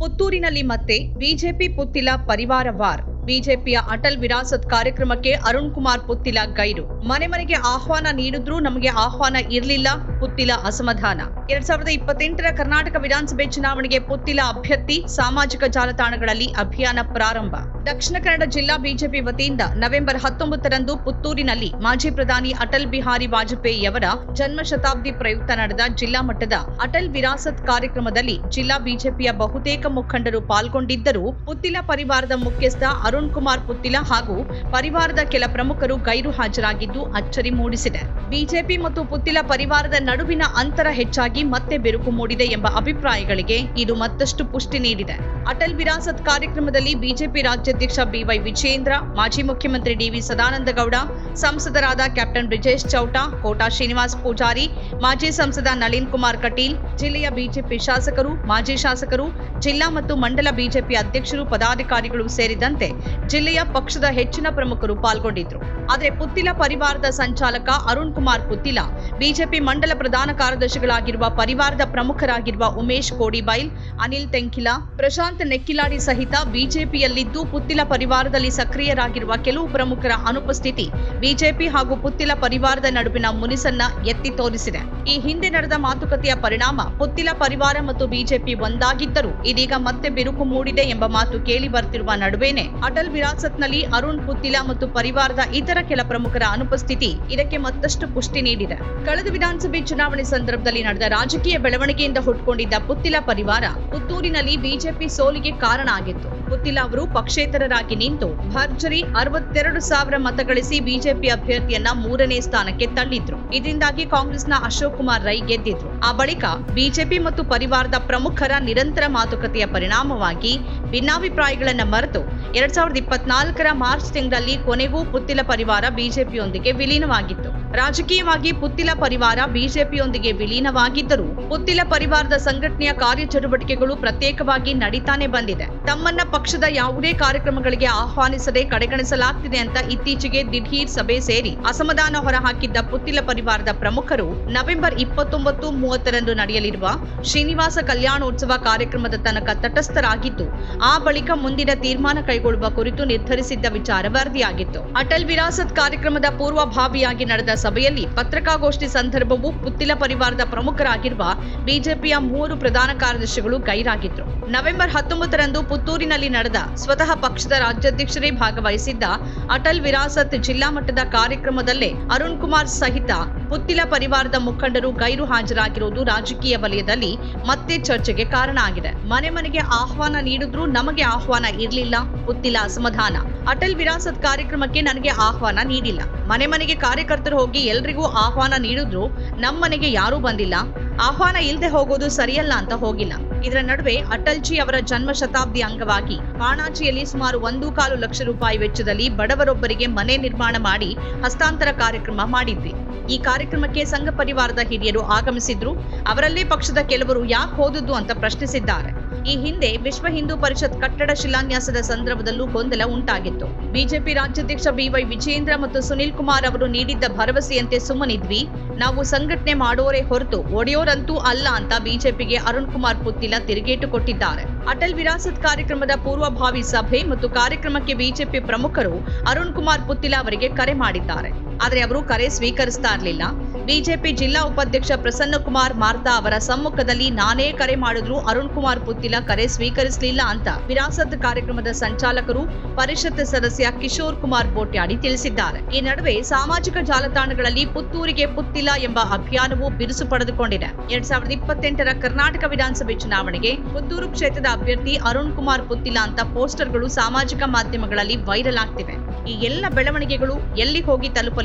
ಪುತ್ತೂರಿನಲ್ಲಿ ಮತ್ತೆ ಬಿಜೆಪಿ ಪುತ್ತಿಲ ಪರಿವಾರ ವಾರ್. ಬಿಜೆಪಿಯ ಅಟಲ್ ವಿರಾಸತ್ ಕಾರ್ಯಕ್ರಮಕ್ಕೆ ಅರುಣ್ ಕುಮಾರ್ ಪುತ್ತಿಲ ಗೈರು. ಮನೆ ಮನೆಗೆ ಆಹ್ವಾನ ನೀಡಿದ್ರೂ ನಮಗೆ ಆಹ್ವಾನ ಇರಲಿಲ್ಲ. ಪುತ್ತಿಲ ಅಸಮಾಧಾನ. ಎರಡ್ ಸಾವಿರದ ಇಪ್ಪತ್ತೆಂಟರ ಕರ್ನಾಟಕ ವಿಧಾನಸಭೆ ಚುನಾವಣೆಗೆ ಪುತ್ತಿಲ ಅಭ್ಯರ್ಥಿ ಸಾಮಾಜಿಕ ಜಾಲತಾಣಗಳಲ್ಲಿ ಅಭಿಯಾನ ಪ್ರಾರಂಭ. ದಕ್ಷಿಣ ಕನ್ನಡ ಜಿಲ್ಲಾ ಬಿಜೆಪಿ ವತಿಯಿಂದ ನವೆಂಬರ್ ಹತ್ತೊಂಬತ್ತರಂದು ಪುತ್ತೂರಿನಲ್ಲಿ ಮಾಜಿ ಪ್ರಧಾನಿ ಅಟಲ್ ಬಿಹಾರಿ ವಾಜಪೇಯಿಯವರ ಜನ್ಮ ಶತಾಬ್ದಿ ಪ್ರಯುಕ್ತ ನಡೆದ ಜಿಲ್ಲಾ ಮಟ್ಟದ ಅಟಲ್ ವಿರಾಸತ್ ಕಾರ್ಯಕ್ರಮದಲ್ಲಿ ಜಿಲ್ಲಾ ಬಿಜೆಪಿಯ ಬಹುತೇಕ ಮುಖಂಡರು ಪಾಲ್ಗೊಂಡಿದ್ದರೂ ಪುತ್ತಿಲ ಪರಿವಾರದ ಮುಖ್ಯಸ್ಥ ಅರುಣ್ ಕುಮಾರ್ ಪುತ್ತಿಲ ಹಾಗೂ ಪರಿವಾರದ ಕೆಲ ಪ್ರಮುಖರು ಗೈರು ಹಾಜರಾಗಿದ್ದು ಅಚ್ಚರಿ ಮೂಡಿಸಿದೆ. ಬಿಜೆಪಿ ಮತ್ತು ಪುತ್ತಿಲ ಪರಿವಾರದ ನಡುವಿನ ಅಂತರ ಹೆಚ್ಚಾಗಿ ಮತ್ತೆ ಬಿರುಕು ಮೂಡಿದೆ ಎಂಬ ಅಭಿಪ್ರಾಯಗಳಿಗೆ ಇದು ಮತ್ತಷ್ಟು ಪುಷ್ಟಿ ನೀಡಿದೆ. ಅಟಲ್ ವಿರಾಸತ್ ಕಾರ್ಯಕ್ರಮದಲ್ಲಿ ಬಿಜೆಪಿ ರಾಜ್ಯಾಧ್ಯಕ್ಷ ಬಿವೈ ವಿಜಯೇಂದ್ರ, ಮಾಜಿ ಮುಖ್ಯಮಂತ್ರಿ ಡಿವಿ ಸದಾನಂದ ಗೌಡ ಸಂಸದರಾದ ಕ್ಯಾಪ್ಟನ್ ಬ್ರಿಜೇಶ್ ಚೌಟಾ, ಕೋಟಾ ಶ್ರೀನಿವಾಸ್ ಪೂಜಾರಿ, ಮಾಜಿ ಸಂಸದ ನಳಿನ್ ಕುಮಾರ್ ಕಟೀಲ್, ಜಿಲ್ಲೆಯ ಬಿಜೆಪಿ ಶಾಸಕರು, ಮಾಜಿ ಶಾಸಕರು, ಜಿಲ್ಲಾ ಮತ್ತು ಮಂಡಲ ಬಿಜೆಪಿ ಅಧ್ಯಕ್ಷರು, ಪದಾಧಿಕಾರಿಗಳು ಸೇರಿದಂತೆ ಜಿಲ್ಲೆಯ ಪಕ್ಷದ ಹೆಚ್ಚಿನ ಪ್ರಮುಖರು ಪಾಲ್ಗೊಂಡಿದ್ರು. ಆದರೆ ಪುತ್ತಿಲ ಪರಿವಾರದ ಸಂಚಾಲಕ ಅರುಣ್ ಕುಮಾರ್ ಪುತ್ತಿಲ, ಬಿಜೆಪಿ ಮಂಡಲ ಪ್ರಧಾನ ಕಾರ್ಯದರ್ಶಿಗಳಾಗಿರುವ ಪರಿವಾರದ ಪ್ರಮುಖರಾಗಿರುವ ಉಮೇಶ್ ಕೋಡಿಬೈಲ್, ಅನಿಲ್ ತೆಂಕಿಲ, ಪ್ರಶಾಂತ್ ನೆಕ್ಕಿಲಾಡಿ ಸಹಿತ ಬಿಜೆಪಿಯಲ್ಲಿದ್ದು ಪುತ್ತಿಲ ಪರಿವಾರದಲ್ಲಿ ಸಕ್ರಿಯರಾಗಿರುವ ಕೆಲವು ಪ್ರಮುಖರ ಅನುಪಸ್ಥಿತಿ ಬಿಜೆಪಿ ಹಾಗೂ ಪುತ್ತಿಲ ಪರಿವಾರದ ನಡುವಿನ ಮುನಿಸನ್ನ ಎತ್ತಿ ತೋರಿಸಿದೆ. ಈ ಹಿಂದೆ ನಡೆದ ಮಾತುಕತೆಯ ಪರಿಣಾಮ ಪುತ್ತಿಲ ಪರಿವಾರ ಮತ್ತು ಬಿಜೆಪಿ ಒಂದಾಗಿದ್ದರೂ ಇದೀಗ ಮತ್ತೆ ಬಿರುಕು ಮೂಡಿದೆ ಎಂಬ ಮಾತು ಕೇಳಿ ಬರ್ತಿರುವ ನಡುವೆನೆ ಅಟಲ್ ವಿರಾಸತ್ನಲ್ಲಿ ಅರುಣ್ ಪುತ್ತಿಲ ಮತ್ತು ಪರಿವಾರದ ಇತರ ಕೆಲ ಪ್ರಮುಖರ ಅನುಪಸ್ಥಿತಿ ಇದಕ್ಕೆ ಮತ್ತಷ್ಟು ಪುಷ್ಟಿ ನೀಡಿದೆ. ಕಳೆದ ವಿಧಾನಸಭೆ ಚುನಾವಣೆ ಸಂದರ್ಭದಲ್ಲಿ ನಡೆದ ರಾಜಕೀಯ ಬೆಳವಣಿಗೆಯಿಂದ ಹುಟ್ಕೊಂಡಿದ್ದ ಪುತ್ತಿಲ ಪರಿವಾರ ಪುತ್ತೂರಿನಲ್ಲಿ ಬಿಜೆಪಿ ಸೋಲಿಗೆ ಕಾರಣ ಆಗಿತ್ತು. ಪುತ್ತಿಲ ಅವರು ಪಕ್ಷೇತರರಾಗಿ ನಿಂತು ಭರ್ಜರಿ ಅರವತ್ತೆರಡು ಸಾವಿರ ಮತಗಳಿಸಿ ಬಿಜೆಪಿ ಅಭ್ಯರ್ಥಿಯನ್ನ ಮೂರನೇ ಸ್ಥಾನಕ್ಕೆ ತಳ್ಳಿದ್ರು. ಇದರಿಂದಾಗಿ ಕಾಂಗ್ರೆಸ್ನ ಅಶೋಕ್ ಕುಮಾರ್ ರೈ ಗೆದ್ದಿದ್ರು. ಆ ಬಳಿಕ ಬಿಜೆಪಿ ಮತ್ತು ಪರಿವಾರದ ಪ್ರಮುಖರ ನಿರಂತರ ಮಾತುಕತೆಯ ಪರಿಣಾಮವಾಗಿ ಭಿನ್ನಾಭಿಪ್ರಾಯಗಳನ್ನ ಮರೆತು ಎರಡ್ ಸಾವಿರದ ಇಪ್ಪತ್ನಾಲ್ಕರ ಮಾರ್ಚ್ ತಿಂಗಳಲ್ಲಿ ಕೊನೆಗೂ ಪುತ್ತಿಲ ಪರಿವಾರ ಬಿಜೆಪಿಯೊಂದಿಗೆ ವಿಲೀನವಾಗಿತ್ತು. ರಾಜಕೀಯವಾಗಿ ಪುತ್ತಿಲ ಪರಿವಾರ ಬಿಜೆಪಿಯೊಂದಿಗೆ ವಿಲೀನವಾಗಿದ್ದರೂ ಪುತ್ತಿಲ ಪರಿವಾರದ ಸಂಘಟನೆಯ ಕಾರ್ಯಚಟುವಟಿಕೆಗಳು ಪ್ರತ್ಯೇಕವಾಗಿ ನಡೀತಾನೆ ಬಂದಿದೆ. ತಮ್ಮನ್ನ ಪಕ್ಷದ ಯಾವುದೇ ಕಾರ್ಯಕ್ರಮಗಳಿಗೆ ಆಹ್ವಾನಿಸದೆ ಕಡೆಗಣಿಸಲಾಗ್ತಿದೆ ಅಂತ ಇತ್ತೀಚೆಗೆ ದಿಢೀರ್ ಸಭೆ ಸೇರಿ ಅಸಮಾಧಾನ ಹೊರಹಾಕಿದ್ದ ಪುತ್ತಿಲ ಪರಿವಾರದ ಪ್ರಮುಖರು ನವೆಂಬರ್ ಇಪ್ಪತ್ತೊಂಬತ್ತು ಮೂವತ್ತರಂದು ನಡೆಯಲಿರುವ ಶ್ರೀನಿವಾಸ ಕಲ್ಯಾಣೋತ್ಸವ ಕಾರ್ಯಕ್ರಮದ ತನಕ ತಟಸ್ಥರಾಗಿದ್ದು, ಆ ಬಳಿಕ ಮುಂದಿನ ತೀರ್ಮಾನ ಕೈಗೊಳ್ಳುವ ಕುರಿತು ನಿರ್ಧರಿಸಿದ್ದ ವಿಚಾರ ವರದಿಯಾಗಿತ್ತು. ಅಟಲ್ ವಿರಾಸತ್ ಕಾರ್ಯಕ್ರಮದ ಪೂರ್ವಭಾವಿಯಾಗಿ ನಡೆದ ಸಭೆಯಲ್ಲಿ ಪತ್ರಿಕಾಗೋಷ್ಠಿ ಸಂದರ್ಭವು ಪುತ್ತಿಲ ಪರಿವಾರದ ಪ್ರಮುಖರಾಗಿರುವ ಬಿಜೆಪಿಯ ಮೂವರು ಪ್ರಧಾನ ಕಾರ್ಯದರ್ಶಿಗಳು ಗೈರಾಗಿದ್ರು. ನವೆಂಬರ್ ಹತ್ತೊಂಬತ್ತರಂದು ಪುತ್ತೂರಿನಲ್ಲಿ ನಡೆದ ಸ್ವತಃ ಪಕ್ಷದ ರಾಜ್ಯಾಧ್ಯಕ್ಷರೇ ಭಾಗವಹಿಸಿದ್ದ ಅಟಲ್ ವಿರಾಸತ್ ಜಿಲ್ಲಾ ಮಟ್ಟದ ಕಾರ್ಯಕ್ರಮದಲ್ಲೇ ಅರುಣ್ ಕುಮಾರ್ ಸಹಿತ ಪುತ್ತಿಲ ಪರಿವಾರದ ಮುಖಂಡರು ಗೈರು ಹಾಜರಾಗಿರುವುದು ರಾಜಕೀಯ ವಲಯದಲ್ಲಿ ಮತ್ತೆ ಚರ್ಚೆಗೆ ಕಾರಣ ಆಗಿದೆ. ಮನೆ ಮನೆಗೆ ಆಹ್ವಾನ ನೀಡಿದ್ರೂ ನಮಗೆ ಆಹ್ವಾನ ಇರಲಿಲ್ಲ. ಪುತ್ತಿಲ ಅಸಮಾಧಾನ. ಅಟಲ್ ವಿರಾಸತ್ ಕಾರ್ಯಕ್ರಮಕ್ಕೆ ನನಗೆ ಆಹ್ವಾನ ನೀಡಿಲ್ಲ. ಮನೆ ಮನೆಗೆ ಕಾರ್ಯಕರ್ತರು ಹೋಗಿ ಎಲ್ರಿಗೂ ಆಹ್ವಾನ ನೀಡಿದ್ರು ನಮ್ಮನೆಗೆ ಯಾರೂ ಬಂದಿಲ್ಲ. ಆಹ್ವಾನ ಇಲ್ಲದೆ ಹೋಗೋದು ಸರಿಯಲ್ಲ ಅಂತ ಹೋಗಿಲ್ಲ. ಇದರ ನಡುವೆ ಅಟಲ್ಜಿ ಅವರ ಜನ್ಮ ಶತಾಬ್ದಿ ಅಂಗವಾಗಿ ಪಾಣಾಜಿಯಲ್ಲಿ ಸುಮಾರು ಒಂದು ಕಾಲು ಲಕ್ಷ ರೂಪಾಯಿ ವೆಚ್ಚದಲ್ಲಿ ಬಡವರೊಬ್ಬರಿಗೆ ಮನೆ ನಿರ್ಮಾಣ ಮಾಡಿ ಹಸ್ತಾಂತರ ಕಾರ್ಯಕ್ರಮ ಮಾಡಿದ್ವಿ. ಈ ಕಾರ್ಯಕ್ರಮಕ್ಕೆ ಸಂಘ ಪರಿವಾರದ ಹಿರಿಯರು ಆಗಮಿಸಿದ್ರು. ಅವರಲ್ಲೇ ಪಕ್ಷದ ಕೆಲವರು ಯಾಕೆ ಹೋದದ್ದು ಅಂತ ಪ್ರಶ್ನಿಸಿದ್ದಾರೆ. ಈ ಹಿಂದೆ ವಿಶ್ವ ಹಿಂದೂ ಪರಿಷತ್ ಕಟ್ಟಡ ಶಿಲಾನ್ಯಾಸದ ಸಂದರ್ಭದಲ್ಲೂ ಗೊಂದಲ ಉಂಟಾಗಿತ್ತು. ಬಿಜೆಪಿ ರಾಜ್ಯಾಧ್ಯಕ್ಷ ಬಿವೈ ವಿಜಯೇಂದ್ರ ಮತ್ತು ಸುನಿಲ್ ಕುಮಾರ್ ಅವರು ನೀಡಿದ್ದ ಭರವಸೆಯಂತೆ ಸುಮ್ಮನಿದ್ವಿ. ನಾವು ಸಂಘಟನೆ ಮಾಡೋರೇ ಹೊರತು ಒಡೆಯೋರಂತೂ ಅಲ್ಲ ಅಂತ ಬಿಜೆಪಿಗೆ ಅರುಣ್ ಕುಮಾರ್ ಪುತ್ತಿಲ ತಿರುಗೇಟು ಕೊಟ್ಟಿದ್ದಾರೆ. ಅಟಲ್ ವಿರಾಸತ್ ಕಾರ್ಯಕ್ರಮದ ಪೂರ್ವಭಾವಿ ಸಭೆ ಮತ್ತು ಕಾರ್ಯಕ್ರಮಕ್ಕೆ ಬಿಜೆಪಿ ಪ್ರಮುಖರು ಅರುಣ್ ಕುಮಾರ್ ಪುತ್ತಿಲ ಅವರಿಗೆ ಕರೆ ಮಾಡಿದ್ದಾರೆ. ಆದರೆ ಅವರು ಕರೆ ಸ್ವೀಕರಿಸ್ತಾ ಇರಲಿಲ್ಲ. ಬಿಜೆಪಿ ಜಿಲ್ಲಾ ಉಪಾಧ್ಯಕ್ಷ ಪ್ರಸನ್ನ ಕುಮಾರ್ ಮಾರ್ತಾ ಅವರ ಸಮ್ಮುಖದಲ್ಲಿ ನಾನೇ ಕರೆ ಮಾಡಿದ್ರು, ಅರುಣ್ ಕುಮಾರ್ ಪುತ್ತಿಲ ಕರೆ ಸ್ವೀಕರಿಸಲಿಲ್ಲ ಅಂತ ವಿರಾಸತ್ ಕಾರ್ಯಕ್ರಮದ ಸಂಚಾಲಕರು ಪರಿಷತ್ ಸದಸ್ಯ ಕಿಶೋರ್ ಕುಮಾರ್ ಬೋಟ್ಯಾಡಿ ತಿಳಿಸಿದ್ದಾರೆ. ಈ ನಡುವೆ ಸಾಮಾಜಿಕ ಜಾಲತಾಣಗಳಲ್ಲಿ ಪುತ್ತೂರಿಗೆ ಪುತ್ತಿಲ ಎಂಬ ಅಭಿಯಾನವು ಬಿರುಸು ಪಡೆದುಕೊಂಡಿದೆ. ಎರಡ್ ಸಾವಿರದ ಇಪ್ಪತ್ತೆಂಟರ ಕರ್ನಾಟಕ ವಿಧಾನಸಭೆ ಚುನಾವಣೆಗೆ ಪುತ್ತೂರು ಕ್ಷೇತ್ರದ ಅಭ್ಯರ್ಥಿ ಅರುಣ್ ಕುಮಾರ್ ಪುತ್ತಿಲ ಅಂತ ಪೋಸ್ಟರ್ಗಳು ಸಾಮಾಜಿಕ ಮಾಧ್ಯಮಗಳಲ್ಲಿ ವೈರಲ್ ಆಗ್ತಿವೆ. ಈ ಎಲ್ಲ ಬೆಳವಣಿಗೆಗಳು ಎಲ್ಲಿ ಹೋಗಿ